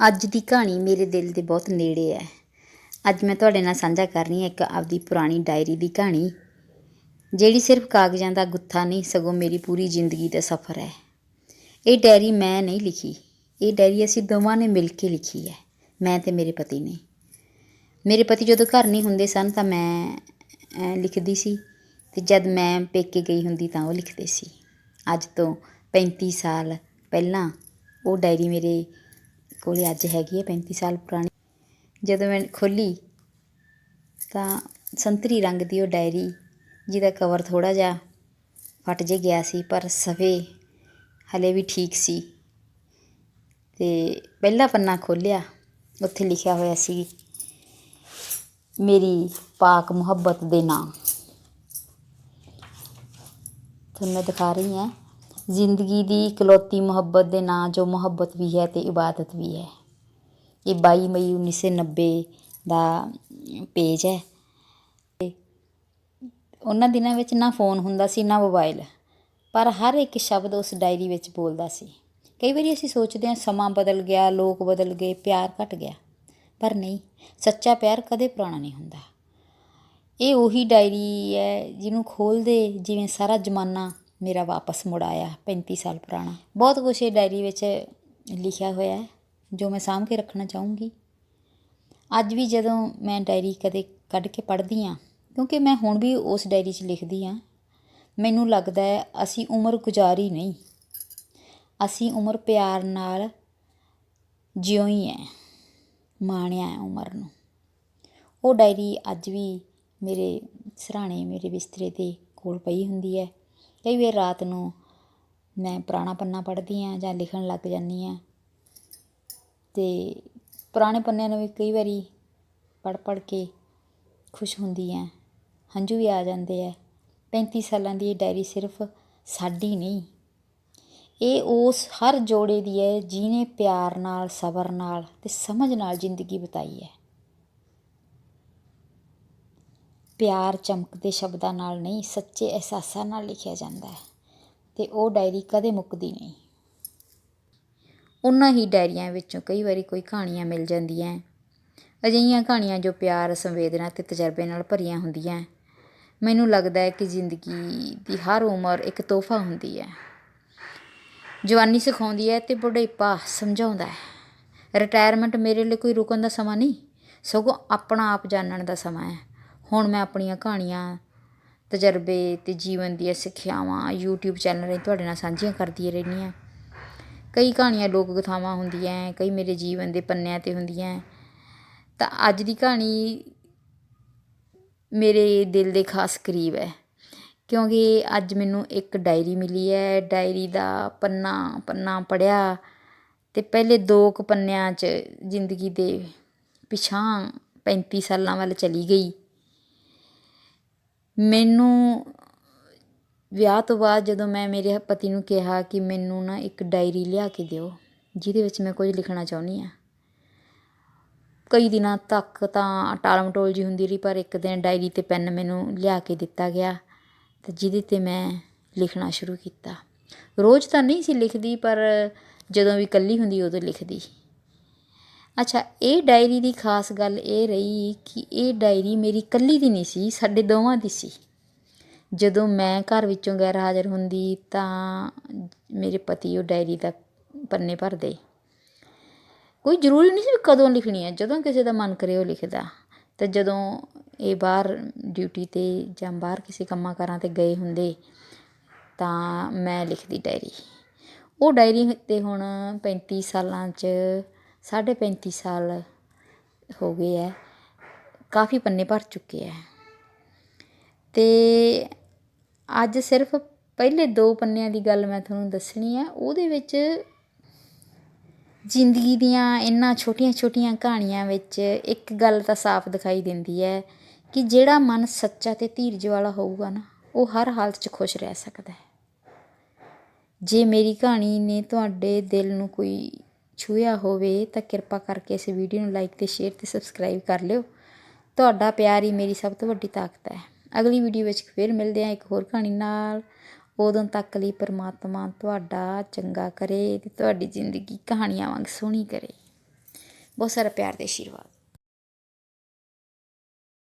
ਅੱਜ ਦੀ ਕਹਾਣੀ ਮੇਰੇ ਦਿਲ ਦੇ ਬਹੁਤ ਨੇੜੇ ਹੈ। ਅੱਜ ਮੈਂ ਤੁਹਾਡੇ ਨਾਲ ਸਾਂਝਾ ਕਰ ਰਹੀ ਹਾਂ ਇੱਕ ਆਪਦੀ ਪੁਰਾਣੀ ਡਾਇਰੀ ਦੀ ਕਹਾਣੀ, ਜਿਹੜੀ ਸਿਰਫ ਕਾਗਜ਼ਾਂ ਦਾ ਗੁੱਥਾ ਨਹੀਂ, ਸਗੋਂ ਮੇਰੀ ਪੂਰੀ ਜ਼ਿੰਦਗੀ ਦਾ ਸਫ਼ਰ ਹੈ। ਇਹ ਡਾਇਰੀ ਮੈਂ ਨਹੀਂ ਲਿਖੀ। ਇਹ ਡਾਇਰੀ ਅਸੀਂ ਦੋਵਾਂ ਨੇ ਮਿਲ ਕੇ ਲਿਖੀ ਹੈ, ਮੈਂ ਤੇ ਮੇਰੇ ਪਤੀ ਨੇ। ਮੇਰੇ ਪਤੀ ਜਦੋਂ ਘਰ ਨਹੀਂ ਹੁੰਦੇ ਸਨ ਤਾਂ ਮੈਂ ਲਿਖਦੀ ਸੀ ਤੇ ਜਦ ਮੈਂ ਪੇਕੇ ਗਈ ਹੁੰਦੀ ਤਾਂ ਉਹ ਲਿਖਦੇ ਸੀ। ਅੱਜ ਤੋਂ 35 ਸਾਲ ਪਹਿਲਾਂ ਉਹ ਡਾਇਰੀ ਮੇਰੇ ਕੋਲੇ ਅੱਜ ਹੈਗੀ ਹੈ 35 ਸਾਲ ਪੁਰਾਣੀ। ਜਦੋਂ ਮੈਂ ਖੋਲੀ ਤਾਂ ਸੰਤਰੀ ਰੰਗ ਦੀ ਉਹ ਡਾਇਰੀ ਜਿਹਦਾ ਕਵਰ ਥੋੜਾ ਜਿਹਾ ਫਟ ਜੇ ਗਿਆ ਸੀ, ਪਰ ਸਵੇ ਹਲੇ ਵੀ ਠੀਕ ਸੀ। ਤੇ ਪਹਿਲਾ ਪੰਨਾ ਖੋਲਿਆ, ਉੱਥੇ ਲਿਖਿਆ ਹੋਇਆ ਸੀ, ਮੇਰੀ ਪਾਕ ਮੁਹੱਬਤ ਦੇ ਨਾਂ। ਤੁਹਾਨੂੰ ਮੈਂ ਦਿਖਾ ਰਹੀ ਹਾਂ। ਜ਼ਿੰਦਗੀ ਦੀ ਇਕਲੌਤੀ ਮੁਹੱਬਤ ਦੇ ਨਾਂ, ਜੋ ਮੁਹੱਬਤ ਵੀ ਹੈ ਤੇ ਇਬਾਦਤ ਵੀ ਹੈ। ਇਹ 22 ਮਈ 1990 ਦਾ ਪੇਜ ਹੈ। ਤੇ ਉਹਨਾਂ ਦਿਨਾਂ ਵਿੱਚ ਨਾ ਫੋਨ ਹੁੰਦਾ ਸੀ, ਨਾ ਮੋਬਾਈਲ ਪਰ ਹਰ ਇੱਕ ਸ਼ਬਦ ਉਸ ਡਾਇਰੀ ਵਿੱਚ ਬੋਲਦਾ ਸੀ। ਕਈ ਵਾਰੀ ਅਸੀਂ ਸੋਚਦੇ ਹਾਂ, ਸਮਾਂ ਬਦਲ ਗਿਆ, ਲੋਕ ਬਦਲ ਗਏ, ਪਿਆਰ ਘਟ ਗਿਆ। ਪਰ ਨਹੀਂ, ਸੱਚਾ ਪਿਆਰ ਕਦੇ ਪੁਰਾਣਾ ਨਹੀਂ ਹੁੰਦਾ। ਇਹ ਉਹੀ ਡਾਇਰੀ ਹੈ, ਜਿਹਨੂੰ ਖੋਲਦੇ ਜਿਵੇਂ ਸਾਰਾ ਜ਼ਮਾਨਾ ਮੇਰਾ ਵਾਪਸ ਮੁੜ ਆਇਆ 35 ਸਾਲ ਪੁਰਾਣਾ। ਬਹੁਤ ਕੁਛ ਇਹ ਡਾਇਰੀ ਵਿੱਚ ਲਿਖਿਆ ਹੋਇਆ ਜੋ ਮੈਂ ਸਾਂਭ ਕੇ ਰੱਖਣਾ ਚਾਹੂੰਗੀ। ਅੱਜ ਵੀ ਜਦੋਂ ਮੈਂ ਡਾਇਰੀ ਕਦੇ ਕੱਢ ਕੇ ਪੜ੍ਹਦੀ ਹਾਂ, ਕਿਉਂਕਿ ਮੈਂ ਹੁਣ ਵੀ ਉਸ ਡਾਇਰੀ 'ਚ ਲਿਖਦੀ ਹਾਂ, ਮੈਨੂੰ ਲੱਗਦਾ ਹੈ ਅਸੀਂ ਉਮਰ ਗੁਜ਼ਾਰੀ ਨਹੀਂ। ਅਸੀਂ ਉਮਰ ਪਿਆਰ ਨਾਲ ਜਿਉਈ ਹੈ ਮਾਣਿਆ ਹੈ ਉਮਰ ਨੂੰ। ਉਹ ਡਾਇਰੀ ਅੱਜ ਵੀ ਮੇਰੇ ਸਰਾਣੇ, ਮੇਰੇ ਬਿਸਤਰੇ ਦੇ ਕੋਲ ਪਈ ਹੁੰਦੀ ਹੈ। ਕਈ ਵਾਰ ਰਾਤ ਨੂੰ ਮੈਂ ਪੁਰਾਣਾ ਪੰਨਾ ਪੜ੍ਹਦੀ ਹਾਂ ਜਾਂ ਲਿਖਣ ਲੱਗ ਜਾਂਦੀ ਹਾਂ। ਅਤੇ ਪੁਰਾਣੇ ਪੰਨਿਆਂ ਨੂੰ ਵੀ ਕਈ ਵਾਰੀ ਪੜ੍ਹ ਪੜ੍ਹ ਕੇ ਖੁਸ਼ ਹੁੰਦੀ ਹਾਂ। ਹੰਝੂ ਵੀ ਆ ਜਾਂਦੇ ਹੈ ਪੈਂਤੀ ਸਾਲਾਂ ਦੀ ਇਹ ਡਾਇਰੀ ਸਿਰਫ ਸਾਡੀ ਨਹੀਂ, ਇਹ ਉਸ ਹਰ ਜੋੜੇ ਦੀ ਹੈ ਜਿਹਨੇ ਪਿਆਰ ਨਾਲ, ਸਬਰ ਨਾਲ ਅਤੇ ਸਮਝ ਨਾਲ ਜ਼ਿੰਦਗੀ ਬਿਤਾਈ ਹੈ। ਪਿਆਰ ਚਮਕਦੇ ਸ਼ਬਦਾਂ ਨਾਲ ਨਹੀਂ, ਸੱਚੇ ਅਹਿਸਾਸਾਂ ਨਾਲ ਲਿਖਿਆ ਜਾਂਦਾ ਹੈ ਤੇ ਉਹ ਡਾਇਰੀ ਕਦੇ ਮੁੱਕਦੀ ਨਹੀਂ। ਉਹਨਾਂ ਹੀ ਡਾਇਰੀਆਂ ਵਿੱਚੋਂ ਕਈ ਵਾਰੀ ਕੋਈ ਕਹਾਣੀਆਂ ਮਿਲ ਜਾਂਦੀਆਂ ਅਜਿਹੀਆਂ ਕਹਾਣੀਆਂ ਜੋ ਪਿਆਰ, ਸੰਵੇਦਨਾ ਅਤੇ ਤਜਰਬੇ ਨਾਲ ਭਰੀਆਂ ਹੁੰਦੀਆਂ ਮੈਨੂੰ ਲੱਗਦਾ ਹੈ ਕਿ ਜ਼ਿੰਦਗੀ ਦੀ ਹਰ ਉਮਰ ਇੱਕ ਤੋਹਫਾ ਹੁੰਦੀ ਹੈ। ਜਵਾਨੀ ਸਿਖਾਉਂਦੀ ਹੈ ਤੇ ਬੁਢੇਪਾ ਸਮਝਾਉਂਦਾ ਹੈ। ਰਿਟਾਇਰਮੈਂਟ ਮੇਰੇ ਲਈ ਕੋਈ ਰੁਕਣ ਦਾ ਸਮਾਂ ਨਹੀਂ, ਸਗੋਂ ਆਪਣਾ ਆਪ ਜਾਣਨ ਦਾ ਸਮਾਂ ਹੈ। ਹੁਣ ਮੈਂ ਆਪਣੀਆਂ ਕਹਾਣੀਆਂ, ਤਜਰਬੇ ਅਤੇ ਜੀਵਨ ਦੀਆਂ ਸਿੱਖਿਆਵਾਂ ਯੂਟਿਊਬ ਚੈਨਲ ਰਾਹੀਂ ਤੁਹਾਡੇ ਨਾਲ ਸਾਂਝੀਆਂ ਕਰਦੀ ਰਹਿੰਦੀ ਹਾਂ। ਕਈ ਕਹਾਣੀਆਂ ਲੋਕ ਕਥਾਵਾਂ ਹੁੰਦੀਆਂ ਹੈ ਕਈ ਮੇਰੇ ਜੀਵਨ ਦੇ ਪੰਨਿਆਂ ਤੇ ਹੁੰਦੀਆਂ। ਹੈ ਤਾਂ ਅੱਜ ਦੀ ਕਹਾਣੀ ਮੇਰੇ ਦਿਲ ਦੇ ਖਾਸ ਕਰੀਬ ਹੈ, ਕਿਉਂਕਿ ਅੱਜ ਮੈਨੂੰ ਇੱਕ ਡਾਇਰੀ ਮਿਲੀ ਹੈ। ਡਾਇਰੀ ਦਾ ਪੰਨਾ ਪੰਨਾ ਪੜਿਆ ਤੇ ਪਹਿਲੇ ਦੋ ਕੁ ਪੰਨਿਆਂ 'ਚ ਜ਼ਿੰਦਗੀ ਦੇ ਪਿਛਾਂ 35 ਸਾਲਾਂ ਵੱਲ ਚਲੀ ਗਈ। ਮੈਨੂੰ ਵਿਆਹ ਤੋਂ ਬਾਅਦ ਜਦੋਂ ਮੈਂ ਮੇਰੇ ਪਤੀ ਨੂੰ ਕਿਹਾ ਕਿ ਮੈਨੂੰ ਨਾ ਇੱਕ ਡਾਇਰੀ ਲਿਆ ਕੇ ਦਿਓ, ਜਿਹਦੇ ਵਿੱਚ ਮੈਂ ਕੁਝ ਲਿਖਣਾ ਚਾਹੁੰਦੀ ਹਾਂ। ਕਈ ਦਿਨਾਂ ਤੱਕ ਤਾਂ ਟਾਲਮਟੋਲ ਜਿਹੀ ਹੁੰਦੀ ਰਹੀ, ਪਰ ਇੱਕ ਦਿਨ ਡਾਇਰੀ ਤੇ ਪੈੱਨ ਮੈਨੂੰ ਲਿਆ ਕੇ ਦਿੱਤਾ ਗਿਆ ਅਤੇ ਜਿਹਦੇ ਤੇ ਮੈਂ ਲਿਖਣਾ ਸ਼ੁਰੂ ਕੀਤਾ। ਰੋਜ਼ ਤਾਂ ਨਹੀਂ ਸੀ ਲਿਖਦੀ, ਪਰ ਜਦੋਂ ਵੀ ਇਕੱਲੀ ਹੁੰਦੀ ਉਦੋਂ ਲਿਖਦੀ ਅੱਛਾ, ਇਹ ਡਾਇਰੀ ਦੀ ਖਾਸ ਗੱਲ ਇਹ ਰਹੀ ਕਿ ਇਹ ਡਾਇਰੀ ਮੇਰੀ ਇਕੱਲੀ ਦੀ ਨਹੀਂ ਸੀ, ਸਾਡੇ ਦੋਵਾਂ ਦੀ ਸੀ। ਜਦੋਂ ਮੈਂ ਘਰ ਵਿੱਚੋਂ ਗੈਰ ਹਾਜ਼ਰ ਹੁੰਦੀ ਤਾਂ ਮੇਰੇ ਪਤੀ ਉਹ ਡਾਇਰੀ ਦਾ ਪੰਨੇ ਭਰਦੇ। ਕੋਈ ਜ਼ਰੂਰੀ ਨਹੀਂ ਸੀ ਵੀ ਕਦੋਂ ਲਿਖਣੀ ਹੈ ਜਦੋਂ ਕਿਸੇ ਦਾ ਮਨ ਕਰੇ ਉਹ ਲਿਖਦਾ। ਤੇ ਜਦੋਂ ਇਹ ਬਾਹਰ ਡਿਊਟੀ ਤੇ ਜਾਂ ਬਾਹਰ ਕਿਸੇ ਕੰਮਾਂ ਕਾਰਾਂ ਤੇ ਗਏ ਹੁੰਦੇ ਤਾਂ ਮੈਂ ਲਿਖਦੀ ਡਾਇਰੀ। ਉਹ ਡਾਇਰੀ ਤੇ ਹੁਣ 35 ਸਾਲਾਂ 'ਚ ਸਾਢੇ 35 ਸਾਲ ਹੋ ਗਏ ਹੈ ਕਾਫੀ ਪੰਨੇ ਭਰ ਚੁੱਕੇ ਹੈ ਅਤੇ ਅੱਜ ਸਿਰਫ ਪਹਿਲੇ ਦੋ ਪੰਨਿਆਂ ਦੀ ਗੱਲ ਮੈਂ ਤੁਹਾਨੂੰ ਦੱਸਣੀ ਹੈ ਉਹਦੇ ਵਿੱਚ ਜ਼ਿੰਦਗੀ ਦੀਆਂ ਇਹਨਾਂ ਛੋਟੀਆਂ-ਛੋਟੀਆਂ ਕਹਾਣੀਆਂ ਵਿੱਚ ਇੱਕ ਗੱਲ ਤਾਂ ਸਾਫ਼ ਦਿਖਾਈ ਦਿੰਦੀ ਹੈ ਕਿ ਜਿਹੜਾ ਮਨ ਸੱਚਾ ਤੇ ਧੀਰਜ ਵਾਲਾ ਹੋਊਗਾ ਨਾ, ਉਹ ਹਰ ਹਾਲਤ 'ਚ ਖੁਸ਼ ਰਹਿ ਸਕਦਾ ਹੈ ਜੇ ਮੇਰੀ ਕਹਾਣੀ ਨੇ ਤੁਹਾਡੇ ਦਿਲ ਨੂੰ ਕੋਈ ਛੂਹਿਆ ਹੋਵੇ ਤਾਂ ਕਿਰਪਾ ਕਰਕੇ ਇਸ ਵੀਡੀਓ ਨੂੰ ਲਾਈਕ ਤੇ ਸ਼ੇਅਰ ਤੇ ਸਬਸਕ੍ਰਾਈਬ ਕਰ ਲਿਓ। ਤੁਹਾਡਾ ਪਿਆਰ ਹੀ ਮੇਰੀ ਸਭ ਤੋਂ ਵੱਡੀ ਤਾਕਤ ਹੈ। ਅਗਲੀ ਵੀਡੀਓ ਵਿੱਚ ਫਿਰ ਮਿਲਦੇ ਹਾਂ ਇੱਕ ਹੋਰ ਕਹਾਣੀ ਨਾਲ। ਉਦੋਂ ਤੱਕ ਲਈ ਪਰਮਾਤਮਾ ਤੁਹਾਡਾ ਚੰਗਾ ਕਰੇ ਤੇ ਤੁਹਾਡੀ ਜ਼ਿੰਦਗੀ ਕਹਾਣੀਆਂ ਵਾਂਗ ਸੋਹਣੀ ਕਰੇ। ਬਹੁਤ ਸਾਰਾ ਪਿਆਰ ਦੇ ਆਸ਼ੀਰਵਾਦ